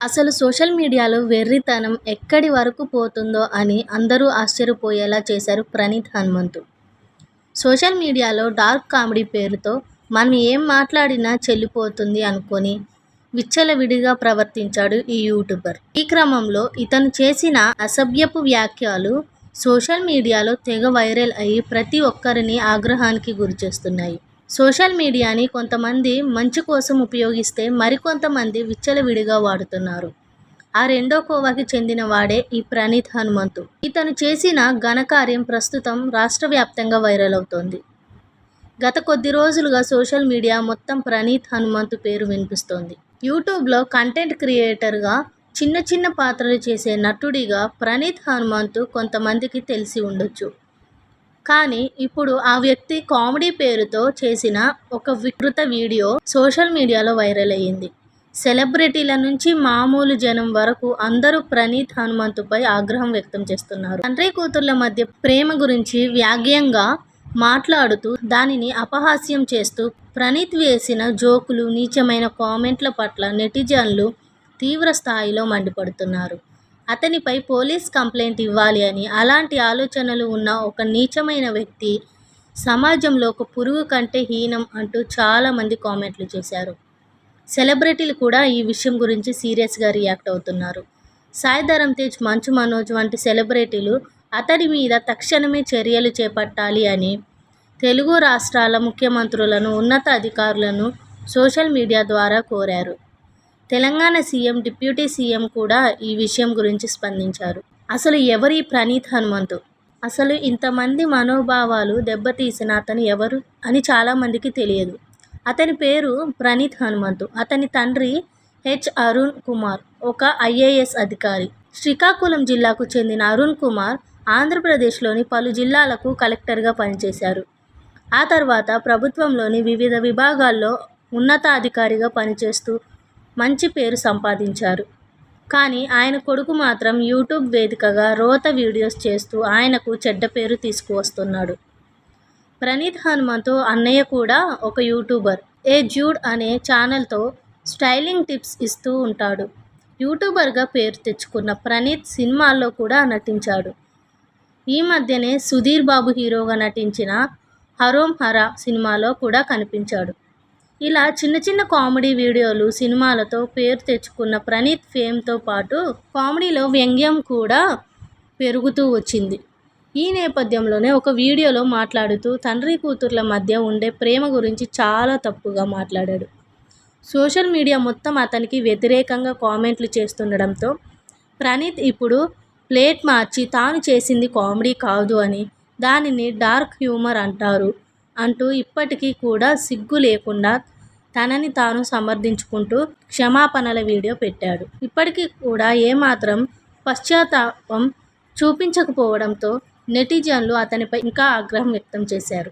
అసలు సోషల్ మీడియాలో వెర్రితనం ఎక్కడి వరకు పోతుందో అని అందరూ ఆశ్చర్యపోయేలా చేశారు ప్రణీత్ హనుమంతు. సోషల్ మీడియాలో డార్క్ కామెడీ పేరుతో మనం ఏం మాట్లాడినా చెల్లిపోతుంది అనుకొని విచ్చలవిడిగా ప్రవర్తించాడు ఈ యూట్యూబర్. ఈ క్రమంలో ఇతను చేసిన అసభ్యపు వ్యాఖ్యలు సోషల్ మీడియాలో తెగ వైరల్ అయ్యి ప్రతి ఒక్కరిని ఆగ్రహానికి గురిచేస్తున్నాయి. సోషల్ మీడియాని కొంతమంది మంచి కోసం ఉపయోగిస్తే మరికొంతమంది విచ్చలవిడిగా వాడుతున్నారు. ఆ రెండో కోవకి చెందిన వాడే ఈ ప్రణీత్ హనుమంతు. ఇతను చేసిన ఘనకార్యం ప్రస్తుతం రాష్ట్ర వ్యాప్తంగా వైరల్ అవుతోంది. గత కొద్ది రోజులుగా సోషల్ మీడియా మొత్తం ప్రణీత్ హనుమంతు పేరు వినిపిస్తోంది. యూట్యూబ్లో కంటెంట్ క్రియేటర్గా చిన్న చిన్న పాత్రలు చేసే నటుడిగా ప్రణీత్ హనుమంతు కొంతమందికి తెలిసి ఉండొచ్చు. కానీ ఇప్పుడు ఆ వ్యక్తి కామెడీ పేరుతో చేసిన ఒక వికృత వీడియో సోషల్ మీడియాలో వైరల్ అయ్యింది. సెలబ్రిటీల నుంచి మామూలు జనం వరకు అందరూ ప్రణీత్ హనుమంతుపై ఆగ్రహం వ్యక్తం చేస్తున్నారు. తండ్రి కూతుర్ల మధ్య ప్రేమ గురించి వ్యాగ్యంగా మాట్లాడుతూ దానిని అపహాస్యం చేస్తూ ప్రణీత్ వేసిన జోకులు నీచమైన కామెంట్ల పట్ల నెటిజన్లు తీవ్ర స్థాయిలో మండిపడుతున్నారు. అతనిపై పోలీస్ కంప్లైంట్ ఇవ్వాలి అని అలాంటి ఆలోచనలు ఉన్న ఒక నీచమైన వ్యక్తి సమాజంలో ఒక పురుగు కంటే హీనం అంటూ చాలామంది కామెంట్లు చేశారు. సెలబ్రిటీలు కూడా ఈ విషయం గురించి సీరియస్గా రియాక్ట్ అవుతున్నారు. సాయి ధరమ్ తేజ్ మంచు మనోజ్ వంటి సెలబ్రిటీలు అతడి మీద తక్షణమే చర్యలు చేపట్టాలి అని తెలుగు రాష్ట్రాల ముఖ్యమంత్రులను ఉన్నత అధికారులను సోషల్ మీడియా ద్వారా కోరారు. తెలంగాణ సీఎం డిప్యూటీ సీఎం కూడా ఈ విషయం గురించి స్పందించారు. అసలు ఎవరి ప్రణీత్ హనుమంతు? అసలు ఇంతమంది మనోభావాలు దెబ్బతీసిన అతను ఎవరు అని చాలామందికి తెలియదు. అతని పేరు ప్రణీత్ హనుమంతు. అతని తండ్రి హెచ్ అరుణ్ కుమార్ ఒక ఐఏఎస్ అధికారి. శ్రీకాకుళం జిల్లాకు చెందిన అరుణ్ కుమార్ ఆంధ్రప్రదేశ్లోని పలు జిల్లాలకు కలెక్టర్గా పనిచేశారు. ఆ తర్వాత ప్రభుత్వంలోని వివిధ విభాగాల్లో ఉన్నతాధికారిగా పనిచేస్తూ మంచి పేరు సంపాదించారు. కానీ ఆయన కొడుకు మాత్రం యూట్యూబ్ వేదికగా రోత వీడియోస్ చేస్తూ ఆయనకు చెడ్డ పేరు తీసుకువస్తున్నాడు. ప్రణీత్ హనుమంతు అన్నయ్య కూడా ఒక యూట్యూబర్. ఏ జూడ్ అనే ఛానల్తో స్టైలింగ్ టిప్స్ ఇస్తూ ఉంటాడు. యూట్యూబర్గా పేరు తెచ్చుకున్న ప్రణీత్ సినిమాల్లో కూడా నటించాడు. ఈ మధ్యనే సుధీర్ బాబు హీరోగా నటించిన హరోం హరా సినిమాలో కూడా కనిపించాడు. ఇలా చిన్న చిన్న కామెడీ వీడియోలు సినిమాలతో పేరు తెచ్చుకున్న ప్రణీత్ ఫేమ్తో పాటు కామెడీలో వ్యంగ్యం కూడా పెరుగుతూ వచ్చింది. ఈ నేపథ్యంలోనే ఒక వీడియోలో మాట్లాడుతూ తండ్రి కూతుర్ల మధ్య ఉండే ప్రేమ గురించి చాలా తప్పుగా మాట్లాడాడు. సోషల్ మీడియా మొత్తం అతనికి వ్యతిరేకంగా కామెంట్లు చేస్తుండడంతో ప్రణీత్ ఇప్పుడు ప్లేట్ మార్చి తాను చేసింది కామెడీ కాదు అని దానిని డార్క్ హ్యూమర్ అంటారు. అంటూ ఇప్పటికీ కూడా సిగ్గు లేకుండా తనని తాను సమర్థించుకుంటూ క్షమాపణల వీడియో పెట్టాడు. ఇప్పటికీ కూడా ఏమాత్రం పశ్చాత్తాపం చూపించకపోవడంతో నెటిజన్లు అతనిపై ఇంకా ఆగ్రహం వ్యక్తం చేశారు.